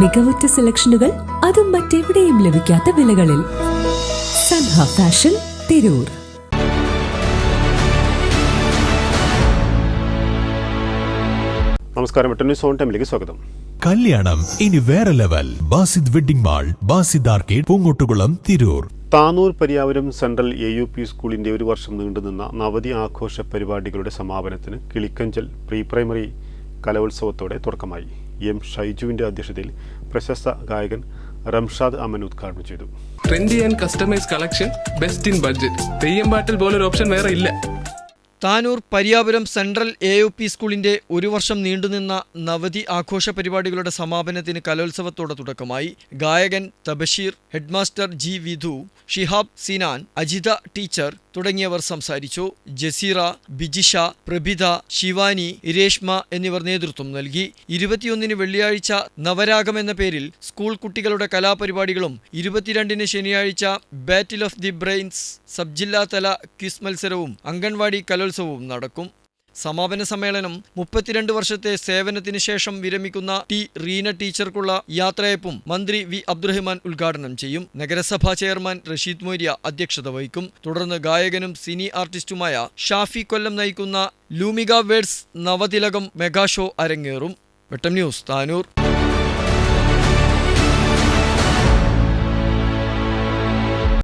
മികവുറ്റ സെലക്ഷനുകൾ അതും മറ്റെവിടെയും ലഭിക്കാത്ത വിലകളിൽ. സൻഹ ഫാഷൻ തിരൂർ. നമസ്കാരം വെട്ടന്യൂസ് സോൺ ടൈമിലേക്ക് സ്വാഗതം. കല്യാണം ഇനി വേറെ level. Basid wedding mall Basid arcade Poonkottukulam Tirur. Tanur Pariyavaram central A U P സ്കൂളിന്റെ ഒരു വർഷം നീണ്ടുനിന്ന നവതി ആഘോഷ പരിപാടികളുടെ സമാപനത്തിന് കിളിക്കഞ്ചൽ പ്രീ പ്രൈമറി കലോത്സവത്തോടെ തുടക്കമായി. എം ഷൈജുവിന്റെ അധ്യക്ഷതയിൽ പ്രശസ്ത ഗായകൻ റംഷാദ് അമൻ ഉദ്ഘാടനം ചെയ്തു. Trendy and customise collection best in budget Theyyam പാട്ടിൽ പോലൊരു ഓപ്ഷൻ വേറെ ഇല്ല. Tanur Pariyapuram central A U P സ്കൂളിന്റെ ഒരു വർഷം നീണ്ടുനിന്ന നവതി ആഘോഷ പരിപാടികളുടെ സമാപനത്തിന് കലോത്സവത്തോടെ തുടക്കമായി. ഗായകൻ Tabsheer headmaster G Vidhu Shihab Sinan Ajitha teacher തുടങ്ങിയവർ സംസാരിച്ചു. ജസീറ ബിജിഷ പ്രഭിത ശിവാനി രേഷ്മ എന്നിവർ നേതൃത്വം നൽകി. ഇരുപത്തിയൊന്നിന് വെള്ളിയാഴ്ച നവരാഗം എന്ന പേരിൽ സ്കൂൾ കുട്ടികളുടെ കലാപരിപാടികളും ഇരുപത്തിരണ്ടിന് ശനിയാഴ്ച battle of the brains sub ജില്ലാതല ക്വിസ് മത്സരവും അംഗൻവാടി കലോത്സവവും നടക്കും. സമാപന സമ്മേളനം മുപ്പത്തിരണ്ട് വർഷത്തെ സേവനത്തിന് ശേഷം വിരമിക്കുന്ന ടി റീന ടീച്ചർക്കുള്ള യാത്രയപ്പും മന്ത്രി വി അബ്ദുറഹ്മാൻ ഉദ്ഘാടനം ചെയ്യും. നഗരസഭാ ചെയർമാൻ റഷീദ് മൊയ്യ അധ്യക്ഷത വഹിക്കും. തുടർന്ന് ഗായകനും സിനി ആർട്ടിസ്റ്റുമായ ഷാഫി കൊല്ലം നയിക്കുന്ന Lumika words Navathilakam mega show അരങ്ങേറും. വെട്ടം ന്യൂസ് താനൂർ.